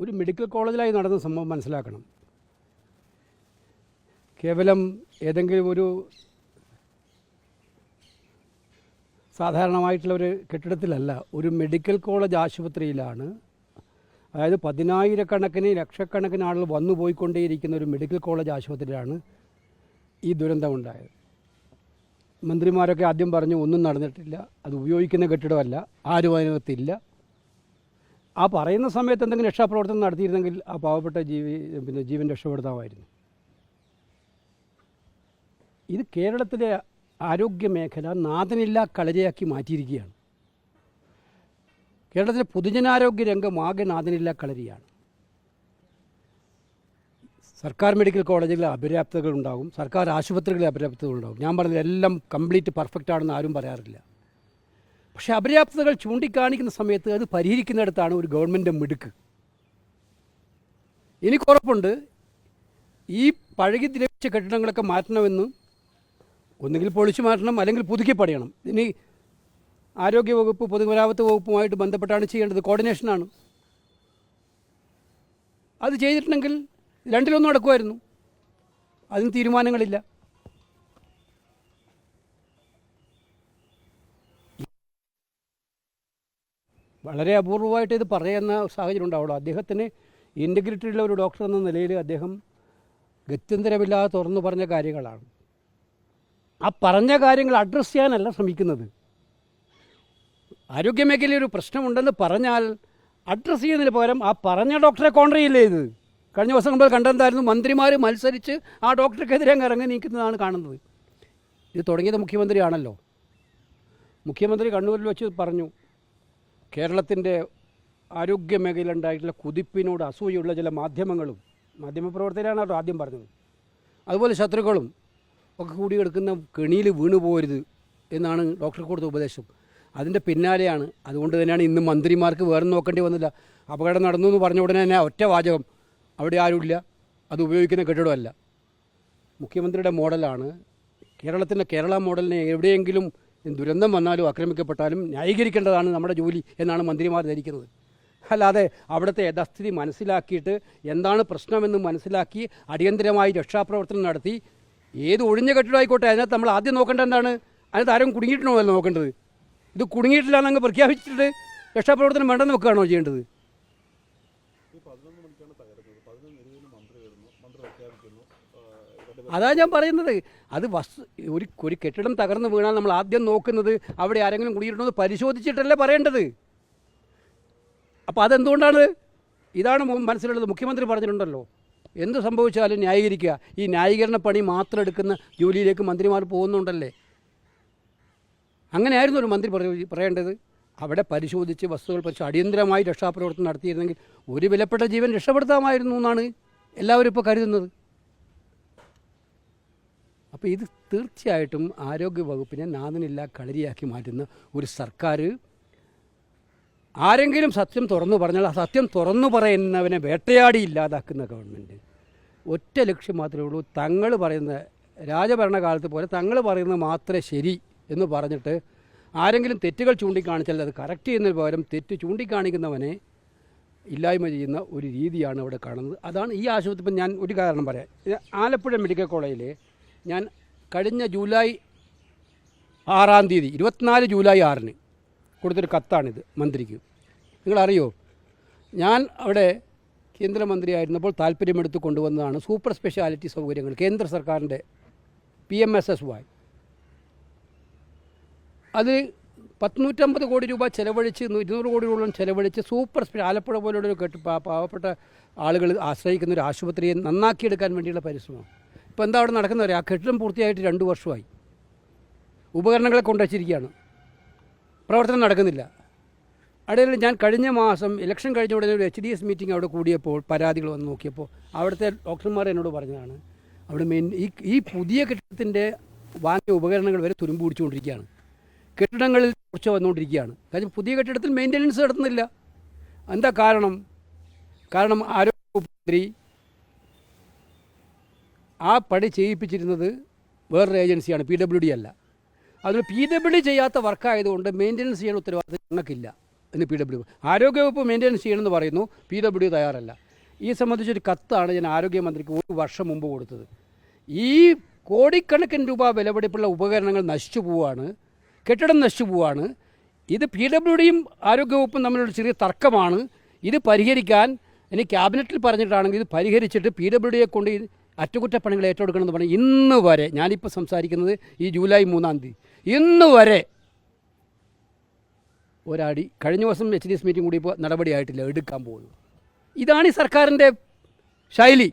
ഒരു മെഡിക്കൽ കോളേജിലായി നടന്ന സംഭവം മനസ്സിലാക്കണം. കേവലം ഏതെങ്കിലും ഒരു സാധാരണമായിട്ടുള്ള ഒരു കെട്ടിടത്തിലല്ല ഒരു മെഡിക്കൽ കോളേജ് ആശുപത്രിയിലാണ്. അതായത് പതിനായിരക്കണക്കിന് ലക്ഷക്കണക്കിന് ആളുകൾ വന്നു പോയിക്കൊണ്ടേയിരിക്കുന്ന ഒരു മെഡിക്കൽ കോളേജ് ആശുപത്രിയിലാണ് ഈ ദുരന്തമുണ്ടായത് മന്ത്രിമാരൊക്കെ ആദ്യം പറഞ്ഞു ഒന്നും നടന്നിട്ടില്ല. അത് ഉപയോഗിക്കുന്ന കെട്ടിടമല്ല. ആരും അതിനകത്തില്ല ആ പറയുന്ന സമയത്ത് എന്തെങ്കിലും രക്ഷാപ്രവർത്തനം നടത്തിയിരുന്നെങ്കിൽ ആ പാവപ്പെട്ട ജീവി പിന്നെ ജീവൻ രക്ഷപ്പെടുത്താമായിരുന്നു. ഇത് കേരളത്തിലെ ആരോഗ്യ മേഖല നാഥനില്ലാ കളരിയാക്കി മാറ്റിയിരിക്കുകയാണ്. കേരളത്തിലെ പൊതുജനാരോഗ്യ രംഗം ആകെ നാഥനില്ലാ കളരിയാണ്. സർക്കാർ മെഡിക്കൽ കോളേജുകളിൽ അപര്യാപ്തതകളുണ്ടാകും സർക്കാർ ആശുപത്രികളിൽ അപര്യാപ്തതകളുണ്ടാകും. ഞാൻ പറഞ്ഞത് എല്ലാം കംപ്ലീറ്റ് പെർഫെക്റ്റ് ആണെന്ന് ആരും പറയാറില്ല. പക്ഷേ അപര്യാപ്തതകൾ ചൂണ്ടിക്കാണിക്കുന്ന സമയത്ത് അത് പരിഹരിക്കുന്നിടത്താണ് ഒരു ഗവൺമെന്റ് മിടുക്ക്. എനിക്ക് ഉറപ്പുണ്ട് ഈ പഴകി ദ്രവിച്ച കെട്ടിടങ്ങളൊക്കെ മാറ്റണമെന്ന് ഒന്നുകിൽ പൊളിച്ചു മാറ്റണം അല്ലെങ്കിൽ പുതുക്കി പണിയണം. ഇനി ആരോഗ്യവകുപ്പ് പൊതുമരാമത്ത് വകുപ്പുമായിട്ട് ബന്ധപ്പെട്ടാണ് ചെയ്യേണ്ടത്. കോർഡിനേഷനാണ് അത് ചെയ്തിട്ടുണ്ടെങ്കിൽ രണ്ടിലൊന്നും നടക്കുമായിരുന്നു. അതിന് തീരുമാനങ്ങളില്ല. വളരെ അപൂർവമായിട്ട് ഇത് പറയുന്ന സാഹചര്യം ഉണ്ടാവുള്ളൂ അദ്ദേഹത്തിന് ഇന്റഗ്രിറ്റി ഉള്ള ഒരു ഡോക്ടർ എന്ന നിലയിൽ അദ്ദേഹം ഗത്യന്തരമില്ലാതെ തുറന്നു പറഞ്ഞ കാര്യങ്ങളാണ്. ആ പറഞ്ഞ കാര്യങ്ങൾ അഡ്രസ്സ് ചെയ്യാനല്ല ശ്രമിക്കുന്നത്. ആരോഗ്യമേഖലയിൽ ഒരു പ്രശ്നമുണ്ടെന്ന് പറഞ്ഞാൽ അഡ്രസ്സ് ചെയ്യുന്നതിന് പകരം ആ പറഞ്ഞ ഡോക്ടറെ കോണ്ടർ ചെയ്യില്ലേ ഇത്? കഴിഞ്ഞ ദിവസം മുമ്പ് കണ്ടെന്തായിരുന്നു മന്ത്രിമാർ മത്സരിച്ച് ആ ഡോക്ടർക്കെതിരെ അങ്ങ് ഇറങ്ങി നീക്കുന്നതാണ് കാണുന്നത്. ഇത് തുടങ്ങിയത് മുഖ്യമന്ത്രിയാണല്ലോ. മുഖ്യമന്ത്രി കണ്ണൂരിൽ വെച്ച് പറഞ്ഞു കേരളത്തിന്റെ ആരോഗ്യ മേഖലയിലുണ്ടായിട്ടുള്ള കുതിപ്പിനോട് അസൂയുള്ള ചില മാധ്യമങ്ങളും മാധ്യമപ്രവർത്തകരാണ് കേട്ടോ ആദ്യം പറഞ്ഞത്. അതുപോലെ ശത്രുക്കളും ഒക്കെ കൂടി കിടക്കുന്ന കെണിയിൽ വീണു പോരുത് എന്നാണ് ഡോക്ടർ കൊടുത്ത ഉപദേശം. അതിന്റെ പിന്നാലെയാണ് അതുകൊണ്ട് തന്നെയാണ് ഇന്ന് മന്ത്രിമാർക്ക് വേറെ നോക്കേണ്ടി വന്നില്ല. അപകടം നടന്നു എന്ന് പറഞ്ഞ ഉടനെ തന്നെ ഒറ്റ വാചകം അവിടെ ആരുമില്ല അത് ഉപയോഗിക്കുന്ന കെട്ടിടമല്ല. മുഖ്യമന്ത്രിയുടെ മോഡലാണ്. കേരളത്തിന്റെ കേരള മോഡലിനെ എവിടെയെങ്കിലും ദുരന്തം വന്നാലും ആക്രമിക്കപ്പെട്ടാലും ന്യായീകരിക്കേണ്ടതാണ് നമ്മുടെ ജോലി എന്നാണ് മന്ത്രിമാർ ധരിക്കുന്നത്. അല്ലാതെ അവിടുത്തെ യഥാസ്ഥിതി മനസ്സിലാക്കിയിട്ട് എന്താണ് പ്രശ്നമെന്ന് മനസ്സിലാക്കി അടിയന്തരമായി രക്ഷാപ്രവർത്തനം നടത്തി ഏത് ഒഴിഞ്ഞ കെട്ടിടമായിക്കോട്ടെ അതിനകത്ത് നമ്മൾ ആദ്യം നോക്കേണ്ടത് എന്താണ്? അതിനകത്ത് ആരും കുടുങ്ങിയിട്ടുണ്ടോ അല്ല നോക്കേണ്ടത്? ഇത് കുടുങ്ങിയിട്ടില്ല എന്നങ്ങ് പ്രഖ്യാപിച്ചിട്ട് രക്ഷാപ്രവർത്തനം വേണ്ടെന്ന് വെക്കുകയാണോ ചെയ്യേണ്ടത്? അതാ ഞാൻ പറയുന്നത്. അത് വസ്തു ഒരു ഒരു കെട്ടിടം തകർന്നു വീണാൽ നമ്മൾ ആദ്യം നോക്കുന്നത് അവിടെ ആരെങ്കിലും എന്ന് പരിശോധിച്ചിട്ടല്ലേ പറയേണ്ടത്. അപ്പോൾ അതെന്തുകൊണ്ടാണ്? ഇതാണ് മനസ്സിലുള്ളത്. മുഖ്യമന്ത്രി പറഞ്ഞിട്ടുണ്ടല്ലോ. എന്ത് സംഭവിച്ചാലും ന്യായീകരിക്കുക. ഈ ന്യായീകരണ പണി മാത്രം എടുക്കുന്ന ജോലിയിലേക്ക് മന്ത്രിമാർ പോകുന്നുണ്ടല്ലേ? അങ്ങനെയായിരുന്നു ഒരു മന്ത്രി പറയ- പറയേണ്ടത്. അവിടെ പരിശോധിച്ച് വസ്തുക്കൾ പരിശോധിച്ച് അടിയന്തരമായി രക്ഷാപ്രവർത്തനം നടത്തിയിരുന്നെങ്കിൽ ഒരു വിലപ്പെട്ട ജീവൻ രക്ഷപ്പെടുത്താമായിരുന്നു എന്നാണ് എല്ലാവരും ഇപ്പോൾ കരുതുന്നത്. അപ്പോൾ ഇത് തീർച്ചയായിട്ടും ആരോഗ്യ വകുപ്പിനെ നാഥനില്ല കളരിയാക്കി മാറ്റുന്ന ഒരു സർക്കാർ. ആരെങ്കിലും സത്യം തുറന്നു പറഞ്ഞാൽ ആ സത്യം തുറന്നു പറയുന്നവനെ വേട്ടയാടി ഇല്ലാതാക്കുന്ന ഗവൺമെന്റ് ഒറ്റ ലക്ഷ്യം മാത്രമേ ഉള്ളൂ. തങ്ങൾ പറയുന്ന രാജഭരണകാലത്ത് പോലെ തങ്ങൾ പറയുന്നത് മാത്രമേ ശരി എന്ന് പറഞ്ഞിട്ട് ആരെങ്കിലും തെറ്റുകൾ ചൂണ്ടിക്കാണിച്ചാൽ അത് കറക്റ്റ് ചെയ്യുന്നതിന് പകരം തെറ്റ് ചൂണ്ടിക്കാണിക്കുന്നവനെ ഇല്ലായ്മ ചെയ്യുന്ന ഒരു രീതിയാണ് ഇവിടെ കാണുന്നത്. അതാണ് ഈ ആശുപത്രി ഞാൻ ഒരു കാരണം പറയാം. ആലപ്പുഴ മെഡിക്കൽ കോളേജിൽ ഞാൻ കഴിഞ്ഞ ജൂലൈ ആറാം തീയതി ഇരുപത്തിനാല് ജൂലൈ ആറിന് കൊടുത്തൊരു കത്താണിത് മന്ത്രിക്ക്. നിങ്ങളറിയോ? ഞാൻ അവിടെ കേന്ദ്രമന്ത്രിയായിരുന്നപ്പോൾ താല്പര്യമെടുത്ത് കൊണ്ടുവന്നതാണ് സൂപ്പർ സ്പെഷ്യാലിറ്റി സൗകര്യങ്ങൾ കേന്ദ്ര സർക്കാരിന്റെ P M S S Y. അത് പത്തുനൂറ്റമ്പത് കോടി രൂപ ചെലവഴിച്ച് ഇരുന്നൂറ് കോടി രൂപ ചെലവഴിച്ച് സൂപ്പർ സ്പെഷ്യ ആലപ്പുഴ പോലുള്ള ഒരു കെട്ട് പാവപ്പെട്ട ആളുകൾ ആശ്രയിക്കുന്ന ഒരു ആശുപത്രിയെ നന്നാക്കിയെടുക്കാൻ വേണ്ടിയുള്ള പരിശ്രമം. ഇപ്പോൾ എന്താ അവിടെ നടക്കുന്നത് ആ കെട്ടിടം പൂർത്തിയായിട്ട് രണ്ട് വർഷമായി. ഉപകരണങ്ങളെ കൊണ്ടുവച്ചിരിക്കുകയാണ് പ്രവർത്തനം നടക്കുന്നില്ല. അടയിൽ ഞാൻ കഴിഞ്ഞ മാസം ഇലക്ഷൻ കഴിഞ്ഞ ഉടനെ ഒരു എച്ച് ഡി എസ് മീറ്റിംഗ് അവിടെ കൂടിയപ്പോൾ പരാതികൾ വന്ന് നോക്കിയപ്പോൾ അവിടുത്തെ ഡോക്ടർമാർ എന്നോട് പറഞ്ഞതാണ്. അവിടെ മെയിൻ ഈ ഈ പുതിയ കെട്ടിടത്തിന്റെ വാങ്ങിയ ഉപകരണങ്ങൾ വരെ തുരുമ്പ് പിടിച്ചുകൊണ്ടിരിക്കുകയാണ്. കെട്ടിടങ്ങളിൽ കുറച്ച് വന്നുകൊണ്ടിരിക്കുകയാണ്. കാര്യം പുതിയ കെട്ടിടത്തിൽ മെയിന്റനൻസ് നടത്തുന്നില്ല. എന്താ കാരണം? കാരണം ആരോഗ്യമന്ത്രി ആ പണി ചെയ്യിപ്പിച്ചിരുന്നത് വേറൊരു ഏജൻസിയാണ് പി ഡബ്ല്യു ഡി അല്ല. അതിന് പി ഡബ്ല്യു ഡി ചെയ്യാത്ത വർക്കായതുകൊണ്ട് മെയിന്റനൻസ് ചെയ്യാൻ ഉത്തരവാദിത്തം ഞങ്ങൾക്കില്ല എന്ന് പി ഡബ്ല്യു ആരോഗ്യവകുപ്പ് മെയിന്റെനൻസ് ചെയ്യണമെന്ന് പറയുന്നു പി ഡബ്ല്യു തയ്യാറല്ല. ഈ സംബന്ധിച്ചൊരു കത്താണ് ഞാൻ ആരോഗ്യമന്ത്രിക്ക് ഒരു വർഷം മുമ്പ് കൊടുത്തത്. ഈ കോടിക്കണക്കിന് രൂപ വിലപിടിപ്പുള്ള ഉപകരണങ്ങൾ നശിച്ചു പോവുകയാണ് കെട്ടിടം നശിച്ചു പോവുകയാണ് ഇത് പി ഡബ്ല്യു ഡിയും ആരോഗ്യവകുപ്പും തമ്മിലുള്ള ചെറിയ തർക്കമാണ്. ഇത് പരിഹരിക്കാൻ ഇനി ക്യാബിനറ്റിൽ പറഞ്ഞിട്ടാണെങ്കിൽ ഇത് പരിഹരിച്ചിട്ട് പി ഡബ്ല്യു ഡിയെ കൊണ്ട് അറ്റകുറ്റപ്പണികൾ ഏറ്റെടുക്കണമെന്ന് പറഞ്ഞ് ഇന്ന് വരെ ഞാനിപ്പോൾ സംസാരിക്കുന്നത് ഈ ജൂലൈ മൂന്നാം തീയതി. ഇന്ന് വരെ ഒരാടി കഴിഞ്ഞ ദിവസം എച്ച് ഡി എസ് മീറ്റിംഗ് കൂടി ഇപ്പോൾ നടപടിയായിട്ടില്ല എടുക്കാൻ പോകുന്നു ഇതാണ് ഈ സർക്കാരിന്റെ ശൈലി.